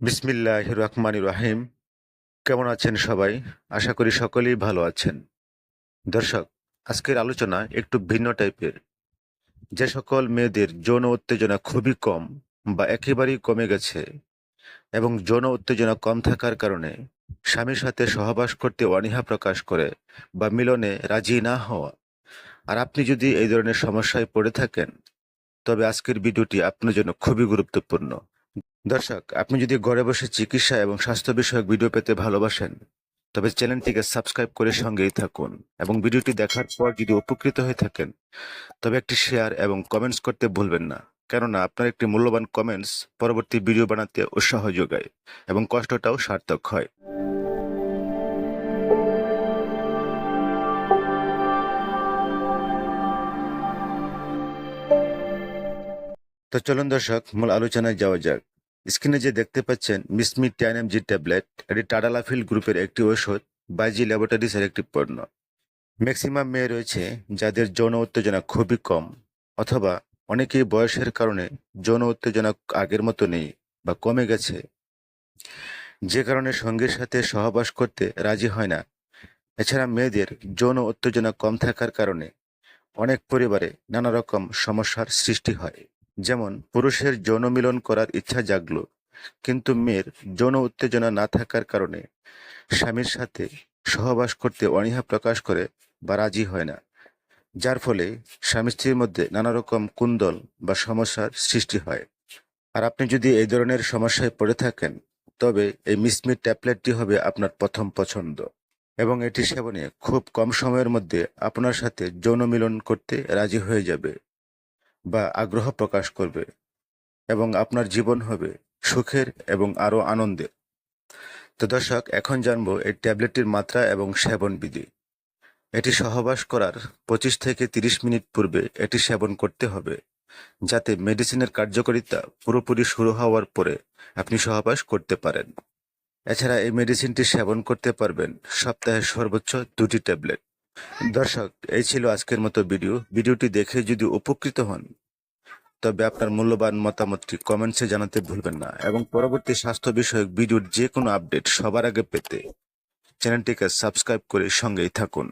বিসমিল্লাহ রহমান রাহিম। কেমন আছেন সবাই? আশা করি সকলেই ভালো আছেন। দর্শক, আজকের আলোচনা একটু ভিন্ন টাইপের। যে সকল মেয়েদের যৌন উত্তেজনা খুবই কম বা একেবারেই কমে গেছে এবং যৌন উত্তেজনা কম থাকার কারণে স্বামীর সাথে সহবাস করতে অনীহা প্রকাশ করে বা মিলনে রাজি না হওয়া। আর আপনি যদি এই ধরনের সমস্যায় পড়ে থাকেন, তবে আজকের ভিডিওটি আপনার জন্য খুবই গুরুত্বপূর্ণ। দর্শক, আপনি যদি ঘরে বসে চিকিৎসা এবং স্বাস্থ্য বিষয়ক ভিডিও পেতে ভালোবাসেন, তবে চ্যানেলটিকে সাবস্ক্রাইব করে সঙ্গেই থাকুন এবং ভিডিওটি দেখার পর যদি উপকৃত হয়ে থাকেন, তবে একটি শেয়ার এবং কমেন্টস করতে ভুলবেন না। কেননা আপনার একটি মূল্যবান কমেন্টস পরবর্তী ভিডিও বানাতে উৎসাহ যোগায় এবং কষ্টটাও সার্থক হয়। তো চলুন দর্শক, মূল আলোচনায় যাওয়া যাক। স্ক্রিনে যে দেখতে পাচ্ছেন মিসমি টেন এম জি ট্যাবলেট, এটি টাডালাফিল গ্রুপের একটি ঔষধ বাইজি ল্যাবরেটরিজের একটি পণ্য। ম্যাক্সিমাম মেয়ে রয়েছে যাদের যৌন উত্তেজনা খুবই কম, অথবা অনেকেই বয়সের কারণে যৌন উত্তেজনা আগের মতো নেই বা কমে গেছে। যে কারণে সঙ্গীর সাথে সহবাস করতে রাজি হয় না। এছাড়া মেয়েদের যৌন উত্তেজনা কম থাকার কারণে অনেক পরিবারে নানা রকম সমস্যার সৃষ্টি হয়। যেমন, পুরুষের যৌন মিলন করার ইচ্ছা জাগল, কিন্তু মেয়ের যৌন উত্তেজনা না থাকার কারণে স্বামীর সাথে সহবাস করতে অনীহা প্রকাশ করে বা রাজি হয় না। যার ফলে স্বামী স্ত্রীর মধ্যে নানা রকম কুন্দল বা সমস্যার সৃষ্টি হয়। আর আপনি যদি এই ধরনের সমস্যায় পড়ে থাকেন, তবে এই মিসমিট ট্যাবলেটটি হবে আপনার প্রথম পছন্দ। এবং এটি সেবনে খুব কম সময়ের মধ্যে আপনার সাথে যৌন মিলন করতে রাজি হয়ে যাবে। বা আগ্রহ প্রকাশ করবে এবং আপনার জীবন হবে সুখের এবং আরও আনন্দের তো দর্শক, এখন জানব এই ট্যাবলেটটির মাত্রা এবং সেবন বিধি। এটি সহবাস করার পঁচিশ থেকে তিরিশ মিনিট পূর্বে এটি সেবন করতে হবে, যাতে মেডিসিনের কার্যকারিতা পুরোপুরি শুরু হওয়ার পরে আপনি সহবাস করতে পারেন। এছাড়া এই মেডিসিনটি সেবন করতে পারবেন সপ্তাহে সর্বোচ্চ দুটি ট্যাবলেট। দর্শক, এই ছিল আজকের মতো ভিডিও। ভিডিওটি দেখে যদি উপকৃত হন, তবে আপনার মূল্যবান মতামতটি কমেন্টসে জানাতে ভুলবেন না এবং পরবর্তী স্বাস্থ্য বিষয়ক ভিডিওর যে কোনো আপডেট সবার আগে পেতে চ্যানেলটিকে সাবস্ক্রাইব করে সঙ্গেই থাকুন।